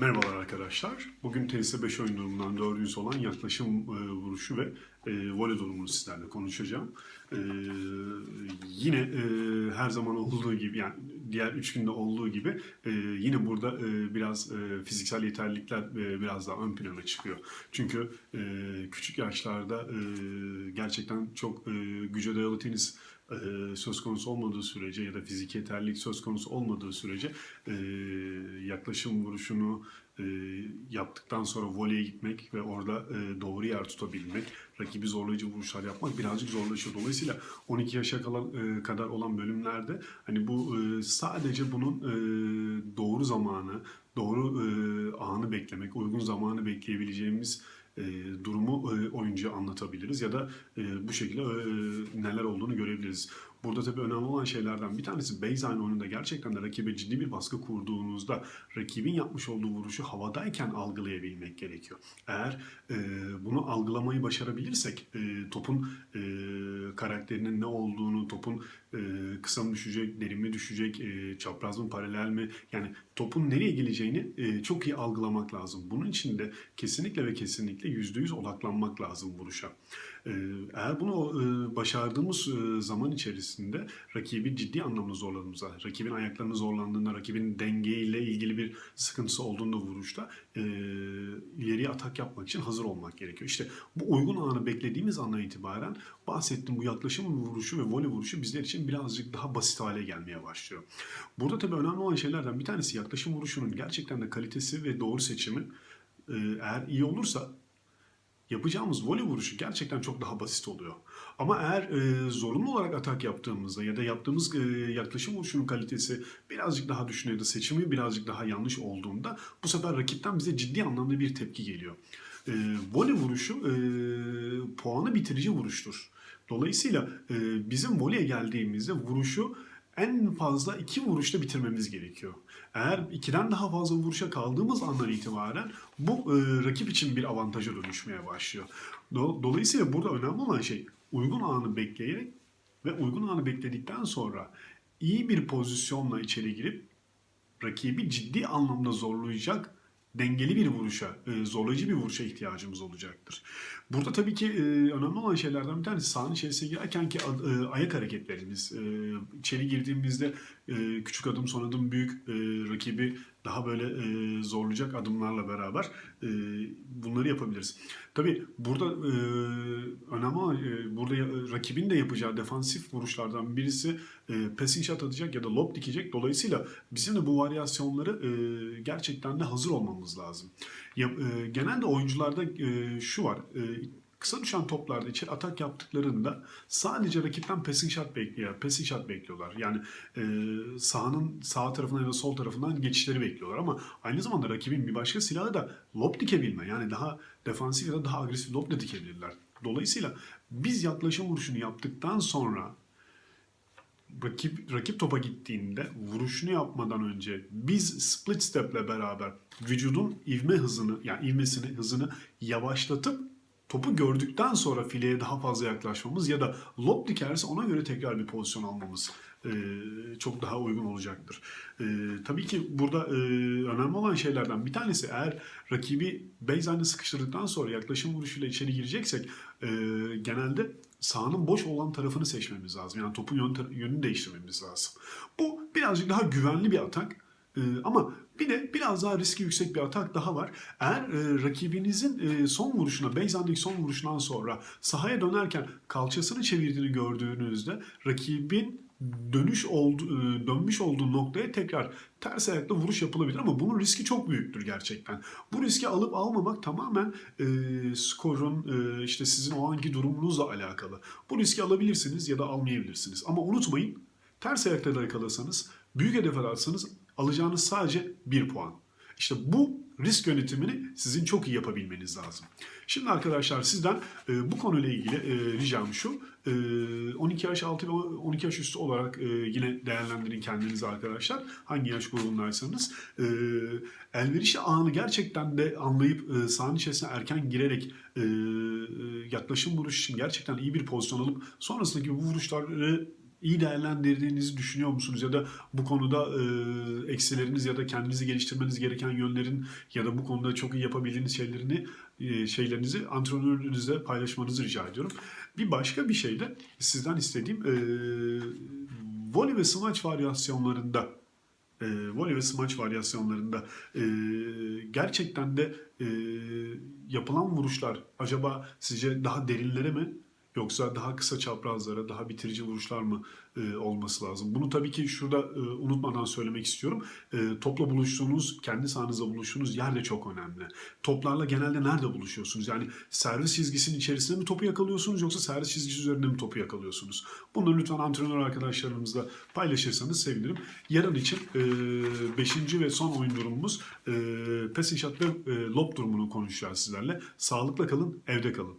Merhabalar arkadaşlar. Bugün TS5 oyun durumundan 400 olan yaklaşım e, vuruşu ve e, voley durumunu sizlerle konuşacağım. E, yine e, her zaman olduğu gibi yani diğer 3 günde olduğu gibi e, yine burada e, biraz e, fiziksel yeterlilikler e, biraz daha ön plana çıkıyor. Çünkü e, küçük yaşlarda e, gerçekten çok e, güce dayalı tenis söz konusu olmadığı sürece ya da fiziki yeterlilik söz konusu olmadığı sürece yaklaşım vuruşunu yaptıktan sonra voleye gitmek ve orada doğru yer tutabilmek, rakibi zorlayıcı vuruşlar yapmak birazcık zorlaşıyor. Dolayısıyla 12 yaşa kalan, kadar olan bölümlerde hani bu sadece bunun doğru zamanı, doğru anı beklemek, uygun zamanı bekleyebileceğimiz e, durumu e, oyuncuya anlatabiliriz ya da e, bu şekilde e, neler olduğunu görebiliriz. Burada tabii önemli olan şeylerden bir tanesi baseline oyununda gerçekten de rakibe ciddi bir baskı kurduğunuzda rakibin yapmış olduğu vuruşu havadayken algılayabilmek gerekiyor. Eğer e, bunu algılamayı başarabilirsek e, topun e, karakterinin ne olduğunu, topun e, kısa mı düşecek, derin mi düşecek, e, çapraz mı, paralel mi yani topun nereye geleceğini e, çok iyi algılamak lazım. Bunun için de kesinlikle ve kesinlikle %100 odaklanmak lazım vuruşa. E, eğer bunu e, başardığımız e, zaman içerisinde rakibi ciddi anlamda zorladığımızda, rakibin ayaklarını zorlandığında, rakibin dengeyle ilgili bir sıkıntısı olduğunda vuruşta e, ileriye atak yapmak için hazır olmak gerekiyor. İşte bu uygun anı beklediğimiz andan itibaren bahsettiğim bu yaklaşım vuruşu ve voley vuruşu bizler için birazcık daha basit hale gelmeye başlıyor. Burada tabii önemli olan şeylerden bir tanesi yaklaşım vuruşunun gerçekten de kalitesi ve doğru seçimi eğer iyi olursa yapacağımız voley vuruşu gerçekten çok daha basit oluyor. Ama eğer e, zorunlu olarak atak yaptığımızda ya da yaptığımız e, yaklaşım vuruşunun kalitesi birazcık daha düşün ya da seçimi birazcık daha yanlış olduğunda bu sefer rakipten bize ciddi anlamda bir tepki geliyor. E, voley vuruşu e, puanı bitirici vuruştur. Dolayısıyla e, bizim voleye geldiğimizde vuruşu en fazla iki vuruşta bitirmemiz gerekiyor. Eğer ikiden daha fazla vuruşa kaldığımız andan itibaren bu e, rakip için bir avantaja dönüşmeye başlıyor. Do- Dolayısıyla burada önemli olan şey uygun anı bekleyerek ve uygun anı bekledikten sonra iyi bir pozisyonla içeri girip rakibi ciddi anlamda zorlayacak dengeli bir vuruşa, e, zorlayıcı bir vuruşa ihtiyacımız olacaktır. Burada tabii ki e, önemli olan şeylerden bir tanesi sahanın içerisine girerken ki e, ayak hareketlerimiz. İçeri girdiğimizde küçük adım son adım büyük rakibi daha böyle e, zorlayacak adımlarla beraber e, bunları yapabiliriz. Tabii burada e, önemli e, burada rakibin de yapacağı defansif vuruşlardan birisi e, passing shot atacak ya da lob dikecek. Dolayısıyla bizim de bu varyasyonları e, gerçekten de hazır olmamız lazım. Ya, e, genelde oyuncularda e, şu var. E, kısa düşen toplarda içeri atak yaptıklarında sadece rakipten passing shot bekliyor. Passing shot bekliyorlar. Yani e, sahanın sağ tarafından ya da sol tarafından geçişleri bekliyorlar ama aynı zamanda rakibin bir başka silahı da lob dikebilme. Yani daha defansif ya da daha agresif lob da dikebilirler. Dolayısıyla biz yaklaşım vuruşunu yaptıktan sonra rakip rakip topa gittiğinde vuruşunu yapmadan önce biz split step'le beraber vücudun ivme hızını yani ivmesini hızını yavaşlatıp topu gördükten sonra fileye daha fazla yaklaşmamız ya da lob dikerse ona göre tekrar bir pozisyon almamız e, çok daha uygun olacaktır. E, tabii ki burada e, önemli olan şeylerden bir tanesi eğer rakibi baseline'e sıkıştırdıktan sonra yaklaşım vuruşuyla içeri gireceksek e, genelde sahanın boş olan tarafını seçmemiz lazım. Yani topun yön, yönünü değiştirmemiz lazım. Bu birazcık daha güvenli bir atak. Ee, ama bir de biraz daha riski yüksek bir atak daha var. Eğer e, rakibinizin e, son vuruşuna, baseline'deki son vuruşundan sonra sahaya dönerken kalçasını çevirdiğini gördüğünüzde rakibin dönüş oldu, e, dönmüş olduğu noktaya tekrar ters ayakla vuruş yapılabilir ama bunun riski çok büyüktür gerçekten. Bu riski alıp almamak tamamen e, skorun e, işte sizin o anki durumunuzla alakalı. Bu riski alabilirsiniz ya da almayabilirsiniz. Ama unutmayın ters ayakta da yakalarsanız, büyük hedef atarsanız alacağınız sadece bir puan. İşte bu risk yönetimini sizin çok iyi yapabilmeniz lazım. Şimdi arkadaşlar sizden e, bu konuyla ilgili e, ricam şu. E, 12 yaş altı ve 12 yaş üstü olarak e, yine değerlendirin kendinizi arkadaşlar. Hangi yaş grubundaysanız. E, elverişli anı gerçekten de anlayıp e, sahanın içerisine erken girerek e, e, yaklaşım vuruş için gerçekten iyi bir pozisyon alıp sonrasındaki bu vuruşları iyi değerlendirdiğinizi düşünüyor musunuz? Ya da bu konuda e, eksileriniz ya da kendinizi geliştirmeniz gereken yönlerin ya da bu konuda çok iyi yapabildiğiniz şeylerini e, şeylerinizi antrenörünüzle paylaşmanızı rica ediyorum. Bir başka bir şey de sizden istediğim e, voley ve smaç varyasyonlarında e, voley ve smaç varyasyonlarında e, gerçekten de e, yapılan vuruşlar acaba sizce daha derinlere mi yoksa daha kısa çaprazlara, daha bitirici vuruşlar mı e, olması lazım? Bunu tabii ki şurada e, unutmadan söylemek istiyorum. E, topla buluştuğunuz, kendi sahanızda buluştuğunuz yer de çok önemli. Toplarla genelde nerede buluşuyorsunuz? Yani servis çizgisinin içerisinde mi topu yakalıyorsunuz yoksa servis çizgisi üzerinde mi topu yakalıyorsunuz? Bunu lütfen antrenör arkadaşlarımızla paylaşırsanız sevinirim. Yarın için 5. ve son oyun durumumuz e, passing shot ve e, lob durumunu konuşacağız sizlerle. Sağlıkla kalın, evde kalın.